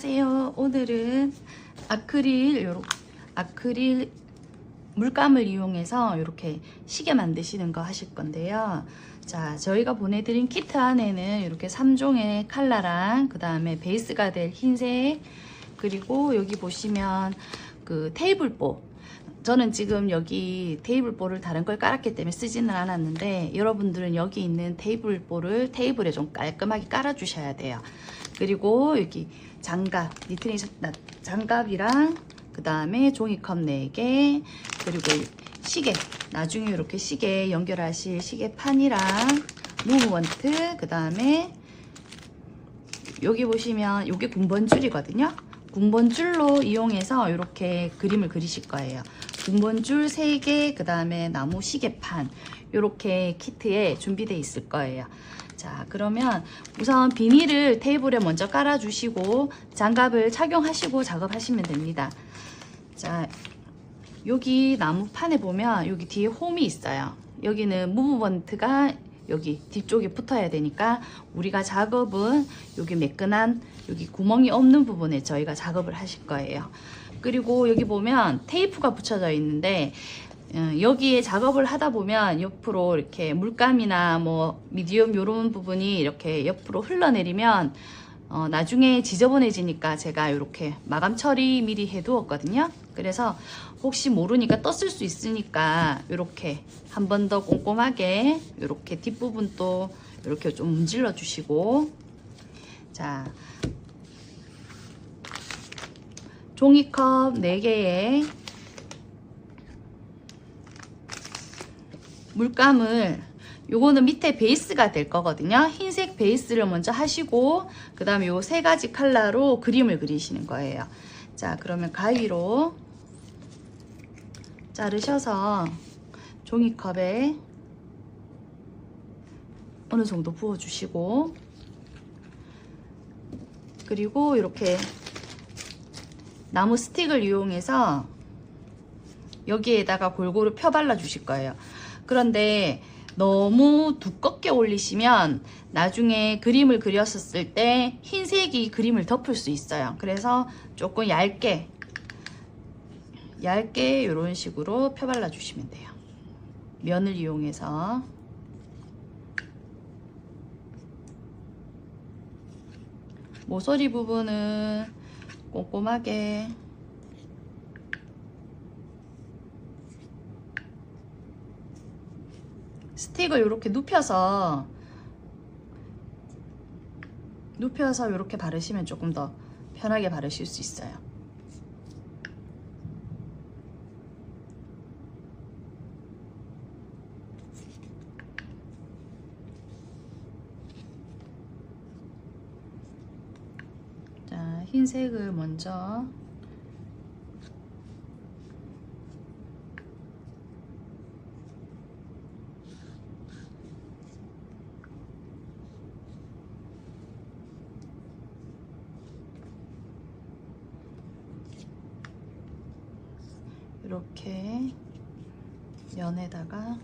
안녕하세요. 오늘은 아크릴 요렇 아크릴 물감을 이용해서 이렇게 시계 만드시는 거 하실 건데요. 자, 저희가 보내드린 키트 안에는 이렇게 3종의 칼라랑 그 다음에 베이스가 될 흰색 그리고 여기 보시면 그 테이블보 저는 지금 여기 테이블보를 다른 걸 깔았기 때문에 쓰지는 않았는데 여러분들은 여기 있는 테이블보를 테이블에 좀 깔끔하게 깔아 주셔야 돼요. 그리고 여기 장갑 니트링 장갑이랑 그 다음에 종이컵 4개 그리고 시계 나중에 이렇게 시계 연결하실 시계판이랑 무브먼트 그 다음에 여기 보시면 이게 군번줄이거든요. 군번줄로 이용해서 이렇게 그림을 그리실 거예요 군번줄 3개 그 다음에 나무 시계판 이렇게 키트에 준비되어 있을 거예요. 자 그러면 우선 비닐을 테이블에 먼저 깔아 주시고 장갑을 착용하시고 작업하시면 됩니다. 자 여기 나무판에 보면 여기 뒤에 홈이 있어요. 여기는 무브먼트가 여기 뒤쪽에 붙어야 되니까 우리가 작업은 여기 매끈한 여기 구멍이 없는 부분에 저희가 작업을 하실 거예요 그리고 여기 보면 테이프가 붙여져 있는데 어, 여기에 작업을 하다 보면 옆으로 이렇게 물감이나 뭐 미디움 이런 부분이 이렇게 옆으로 흘러내리면 어, 나중에 지저분해지니까 제가 이렇게 마감 처리 미리 해두었거든요. 그래서 혹시 모르니까 떴을 수 있으니까 이렇게 한 번 더 꼼꼼하게 이렇게 뒷부분도 이렇게 좀 문질러 주시고 자 종이컵 4개에 물감을 요거는 밑에 베이스가 될 거거든요. 흰색 베이스를 먼저 하시고 그 다음에 요 세 가지 컬러로 그림을 그리시는 거예요. 자 그러면 가위로 자르셔서 종이컵에 어느 정도 부어주시고 그리고 이렇게 나무 스틱을 이용해서 여기에다가 골고루 펴 발라 주실 거예요. 그런데 너무 두껍게 올리시면 나중에 그림을 그렸었을 때 흰색이 그림을 덮을 수 있어요. 그래서 조금 얇게 얇게 이런 식으로 펴 발라 주시면 돼요. 면을 이용해서 모서리 부분은 꼼꼼하게 스틱을 이렇게 눕혀서 눕혀서 이렇게 바르시면 조금 더 편하게 바르실 수 있어요. 자, 흰색을 먼저. 이렇게 면에다가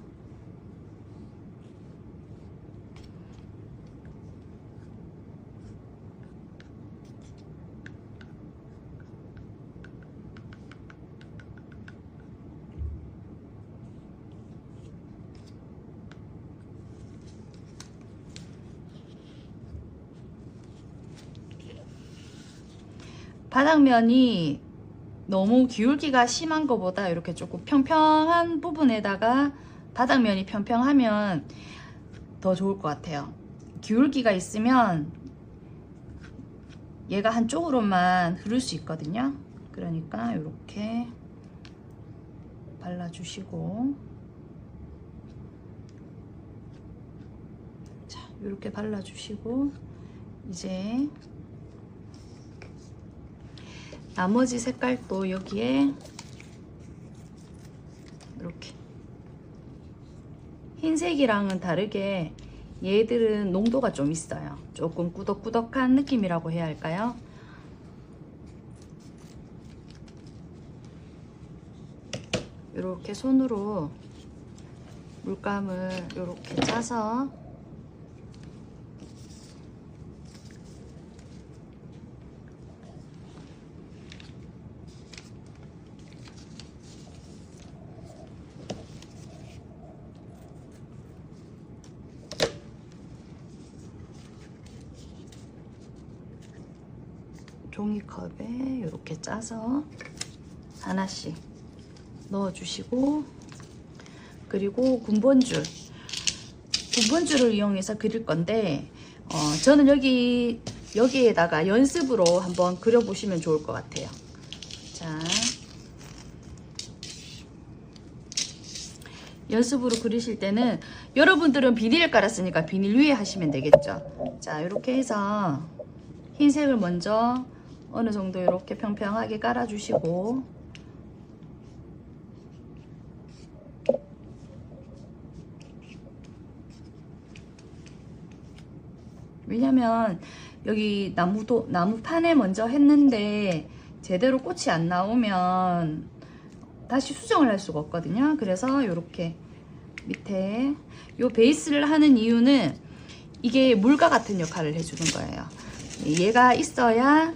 바닥면이 너무 기울기가 심한 것보다 이렇게 조금 평평한 부분에다가 바닥면이 평평하면 더 좋을 것 같아요. 기울기가 있으면 얘가 한쪽으로만 흐를 수 있거든요. 그러니까 이렇게 발라주시고 자 이렇게 발라주시고 이제 나머지 색깔도 여기에 이렇게 흰색이랑은 다르게 얘들은 농도가 좀 있어요. 조금 꾸덕꾸덕한 느낌이라고 해야 할까요? 이렇게 손으로 물감을 이렇게 짜서 종이컵에 이렇게 짜서 하나씩 넣어주시고 그리고 군번줄 군번줄을 이용해서 그릴 건데 어, 저는 여기 여기에다가 연습으로 한번 그려보시면 좋을 것 같아요. 자, 연습으로 그리실 때는 여러분들은 비닐을 깔았으니까 비닐 위에 하시면 되겠죠. 자, 이렇게 해서 흰색을 먼저 어느 정도 이렇게 평평하게 깔아주시고 왜냐면 여기 나무도 나무판에 먼저 했는데 제대로 꽃이 안 나오면 다시 수정을 할 수가 없거든요. 그래서 이렇게 밑에 요 베이스를 하는 이유는 이게 물과 같은 역할을 해주는 거예요. 얘가 있어야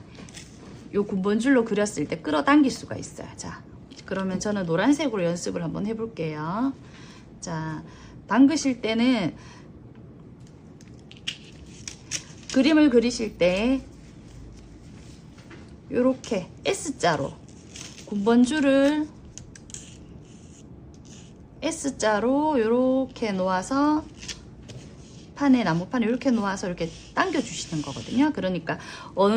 요 군번 줄로 그렸을 때 끌어당길 수가 있어요. 자, 그러면 저는 노란색으로 연습을 한번 해볼게요. 자, 담그실 때는 그림을 그리실 때 이렇게 S자로 군번줄을 S자로 이렇게 놓아서 판에 나무판에 이렇게 놓아서 이렇게 당겨 주시는 거거든요. 그러니까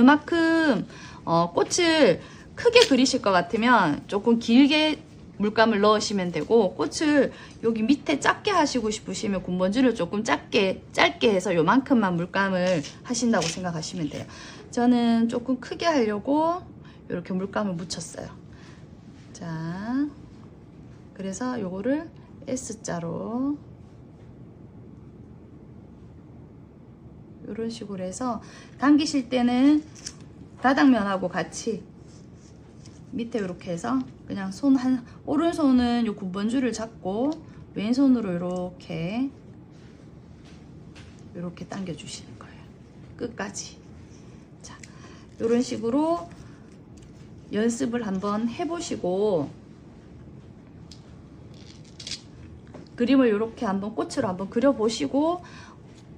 만큼 어, 꽃을 크게 그리실 것 같으면 조금 길게 물감을 넣으시면 되고 꽃을 여기 밑에 작게 하시고 싶으시면 군번줄을 조금 작게 짧게 해서 요만큼만 물감을 하신다고 생각하시면 돼요. 저는 조금 크게 하려고 이렇게 물감을 묻혔어요. 자, 그래서 요거를 S자로 이런 식으로 해서 당기실 때는 바닥면하고 같이 밑에 이렇게 해서 그냥 손 한 오른손은 요 9번 줄을 잡고 왼손으로 이렇게 이렇게 당겨 주시는 거예요. 끝까지. 자, 이런 식으로 연습을 한번 해보시고 그림을 이렇게 한번 꽃으로 한번 그려보시고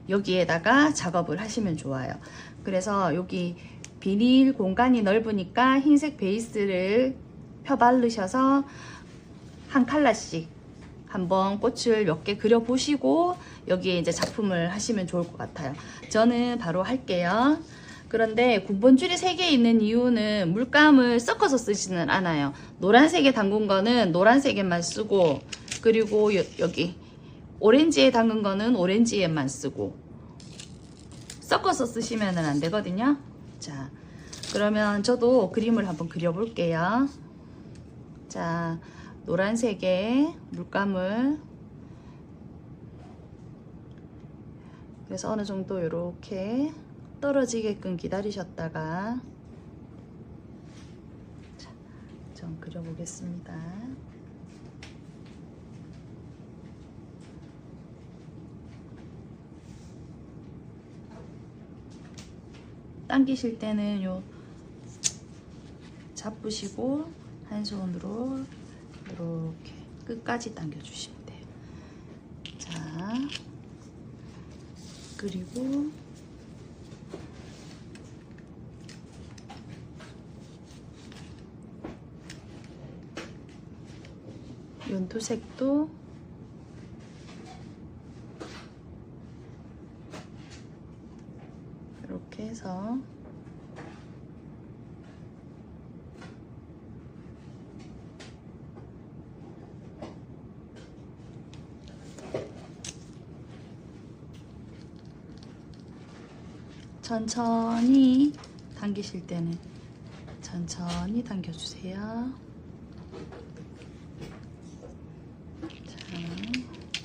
여기에다가 작업을 하시면 좋아요. 그래서 여기 비닐 공간이 넓으니까 흰색 베이스를 펴 바르셔서 한 컬러씩 한번 꽃을 몇 개 그려 보시고 여기에 이제 작품을 하시면 좋을 것 같아요. 저는 바로 할게요. 그런데 군번줄이 3개 있는 이유는 물감을 섞어서 쓰지는 않아요. 노란색에 담근 거는 노란색에만 쓰고 그리고 여, 여기 오렌지에 담근 거는 오렌지에만 쓰고 섞어서 쓰시면 안 되거든요. 자, 그러면 저도 그림을 한번 그려볼게요. 자, 노란색에 물감을 그래서 어느 정도 이렇게 떨어지게끔 기다리셨다가 자, 좀 그려보겠습니다. 당기실 때는 요 잡으시고 한 손으로 이렇게 끝까지 당겨 주시면 돼요. 자, 그리고 연두색도 해서 천천히 당기실 때는 천천히 당겨주세요. 자,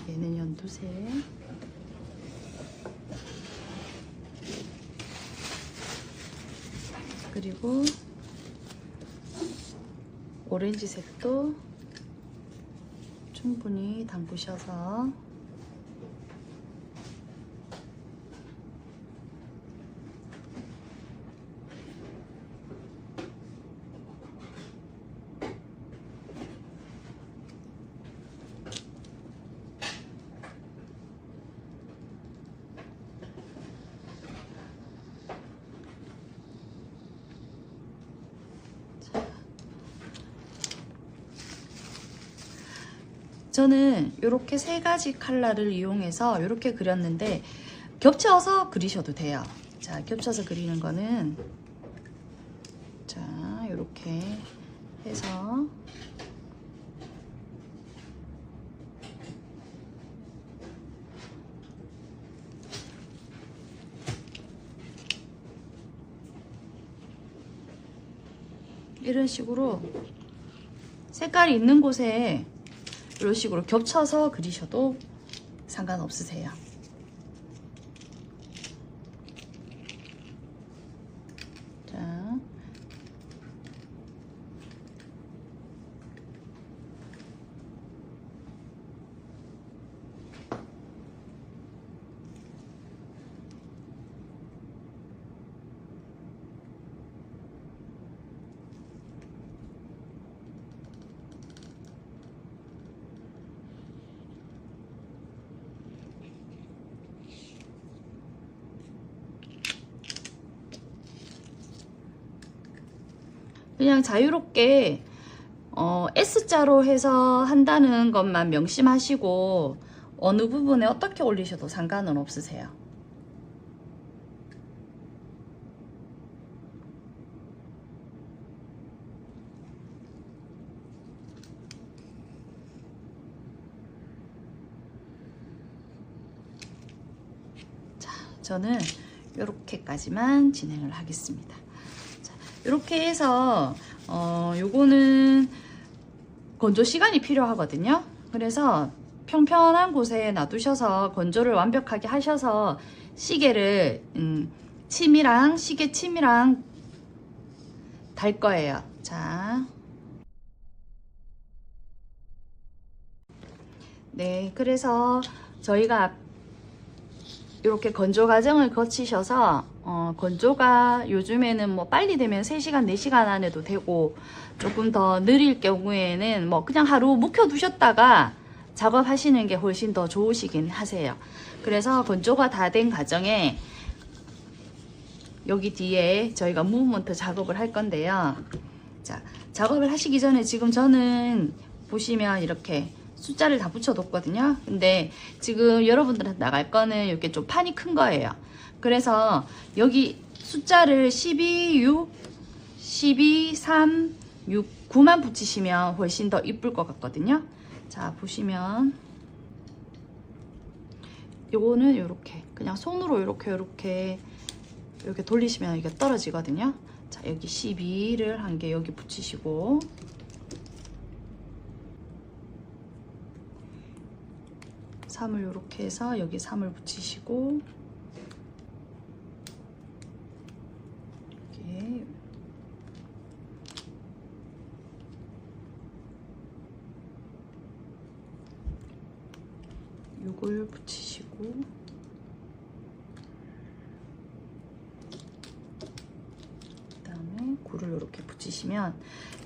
얘는 연두색. 그리고 오렌지색도 충분히 담그셔서 저는 이렇게 세 가지 컬러를 이용해서 이렇게 그렸는데 겹쳐서 그리셔도 돼요. 자, 겹쳐서 그리는 거는 자, 이렇게 해서 이런 식으로 색깔이 있는 곳에 이런 식으로 겹쳐서 그리셔도 상관없으세요. 자, 그냥 자유롭게 어, S자로 해서 한다는 것만 명심하시고 어느 부분에 어떻게 올리셔도 상관은 없으세요. 자, 저는 이렇게까지만 진행을 하겠습니다. 자, 이렇게 해서 어, 요거는 건조 시간이 필요하거든요. 그래서 평평한 곳에 놔두셔서 건조를 완벽하게 하셔서 시계를 음, 침이랑 시계 침이랑 달 거예요. 자. 네, 그래서 저희가 이렇게 건조 과정을 거치셔서 어, 건조가 요즘에는 뭐 빨리 되면 3시간, 4시간 안에도 되고 조금 더 느릴 경우에는 뭐 그냥 하루 묵혀 두셨다가 작업하시는 게 훨씬 더 좋으시긴 하세요. 그래서 건조가 다 된 과정에 여기 뒤에 저희가 무브먼트 작업을 할 건데요. 자, 작업을 하시기 전에 지금 저는 보시면 이렇게 숫자를 다 붙여뒀거든요. 근데 지금 여러분들한테 나갈 거는 이렇게 좀 판이 큰 거예요. 그래서 여기 숫자를 12, 6, 12, 3, 6, 9만 붙이시면 훨씬 더 이쁠 것 같거든요. 자, 보시면 요거는 이렇게 그냥 손으로 이렇게 이렇게 이렇게 돌리시면 이게 떨어지거든요. 자, 여기 12를 한 개 여기 붙이시고 3을 이렇게 해서 여기 3을 붙이시고 육을 붙이시고 그다음에 9를 이렇게 붙이시면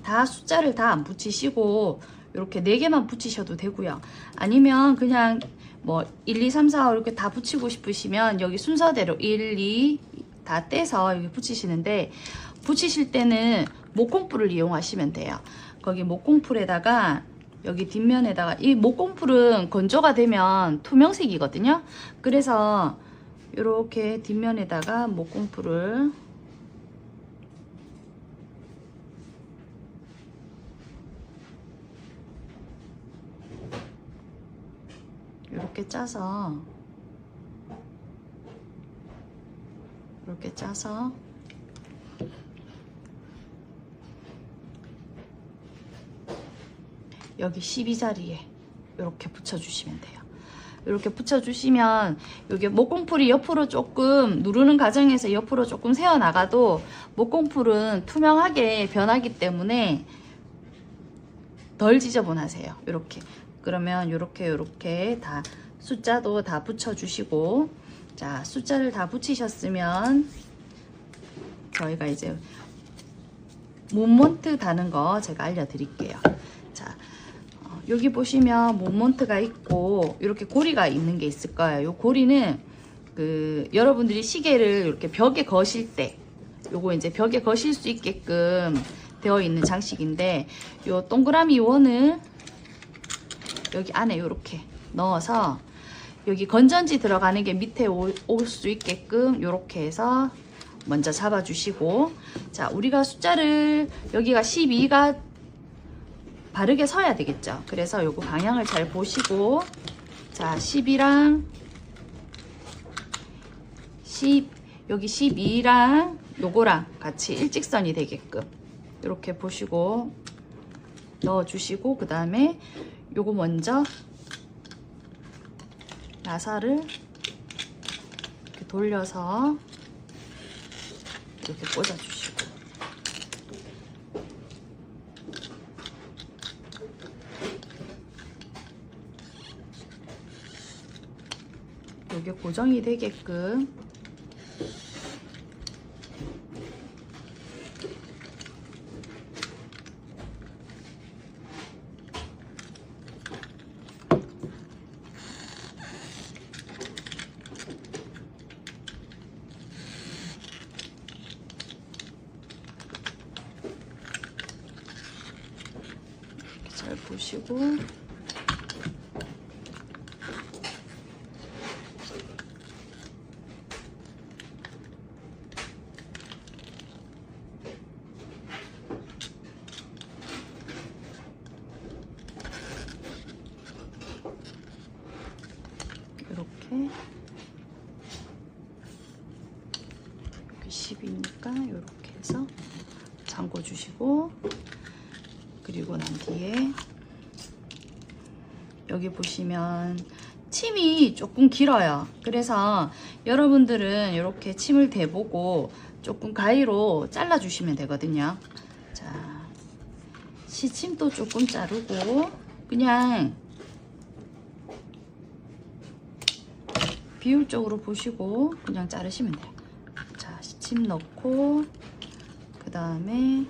다 숫자를 다 안 붙이시고 이렇게 4개만 붙이셔도 되고요. 아니면 그냥 뭐 1, 2, 3, 4 이렇게 다 붙이고 싶으시면 여기 순서대로 1, 2 다 떼서 여기 붙이시는데 붙이실 때는 목공풀을 이용하시면 돼요. 거기 목공풀에다가 여기 뒷면에다가 이 목공풀은 건조가 되면 투명색이거든요. 그래서 이렇게 뒷면에다가 목공풀을 이렇게 짜서 이렇게 짜서 여기 12자리에 이렇게 붙여주시면 돼요. 이렇게 붙여주시면 이게 목공풀이 옆으로 조금 누르는 과정에서 옆으로 조금 새어 나가도 목공풀은 투명하게 변하기 때문에 덜 지저분하세요. 이렇게 그러면 이렇게 이렇게 다 숫자도 다 붙여주시고 자 숫자를 다 붙이셨으면 저희가 이제 몬몬트 다는 거 제가 알려드릴게요. 자 어, 여기 보시면 몬몬트가 있고 이렇게 고리가 있는 게 있을 거예요. 요 고리는 그 여러분들이 시계를 이렇게 벽에 거실 때 요거 이제 벽에 거실 수 있게끔 되어 있는 장식인데 요 동그라미 원을 여기 안에 이렇게 넣어서 여기 건전지 들어가는 게 밑에 올 수 있게끔 이렇게 해서 먼저 잡아주시고 자 우리가 숫자를 여기가 12가 바르게 서야 되겠죠? 그래서 요거 방향을 잘 보시고 자 10이랑 10 여기 12랑 요거랑 같이 일직선이 되게끔 이렇게 보시고 넣어주시고 그 다음에 요거 먼저 나사를 이렇게 돌려서 이렇게 꽂아주시고. 여기 고정이 되게끔 보시고. 이렇게. 여기 10이니까 이렇게 해서 잠궈 주시고 그리고 난 뒤에 여기 보시면 침이 조금 길어요. 그래서 여러분들은 이렇게 침을 대보고 조금 가위로 잘라 주시면 되거든요. 자, 시침도 조금 자르고 그냥 비율적으로 보시고 그냥 자르시면 돼요. 자, 시침 넣고 그 다음에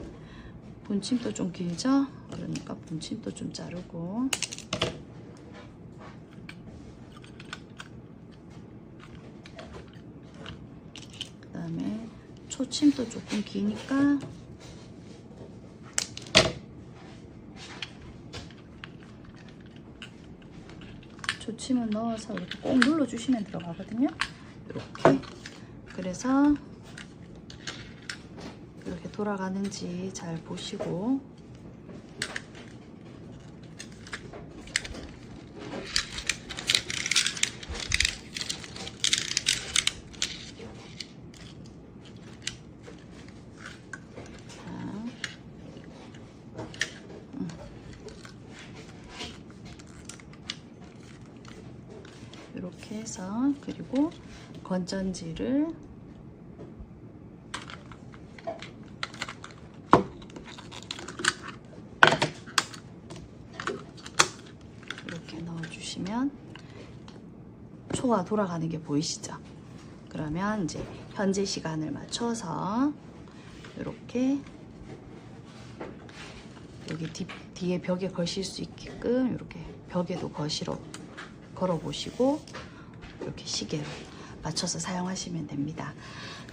본침도 좀 길죠? 그러니까 본침도 좀 자르고 다음에 초침도 조금 기니까 초침을 넣어서 이렇게 꼭 눌러주시면 들어가거든요. 이렇게 그래서 이렇게 돌아가는지 잘 보시고 자, 음. 이렇게 해서 그리고 건전지를 이렇게 넣어주시면 초가 돌아가는 게 보이시죠? 그러면 이제 현재 시간을 맞춰서 이렇게 여기 뒤, 뒤에 벽에 거실 수 있게끔 이렇게 벽에도 거실어 걸어 보시고 이렇게 시계로 맞춰서 사용하시면 됩니다.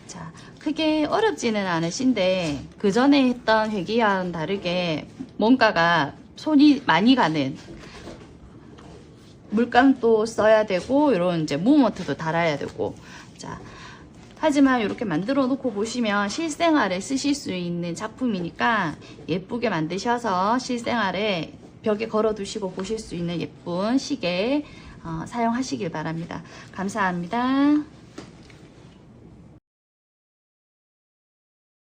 자, 크게 어렵지는 않으신데 그 전에 했던 회기와는 다르게 뭔가가 손이 많이 가는 물감도 써야 되고 이런 이제 무모트도 달아야 되고 자 하지만 이렇게 만들어 놓고 보시면 실생활에 쓰실 수 있는 작품이니까 예쁘게 만드셔서 실생활에 벽에 걸어 두시고 보실 수 있는 예쁜 시계 어, 사용하시길 바랍니다. 감사합니다.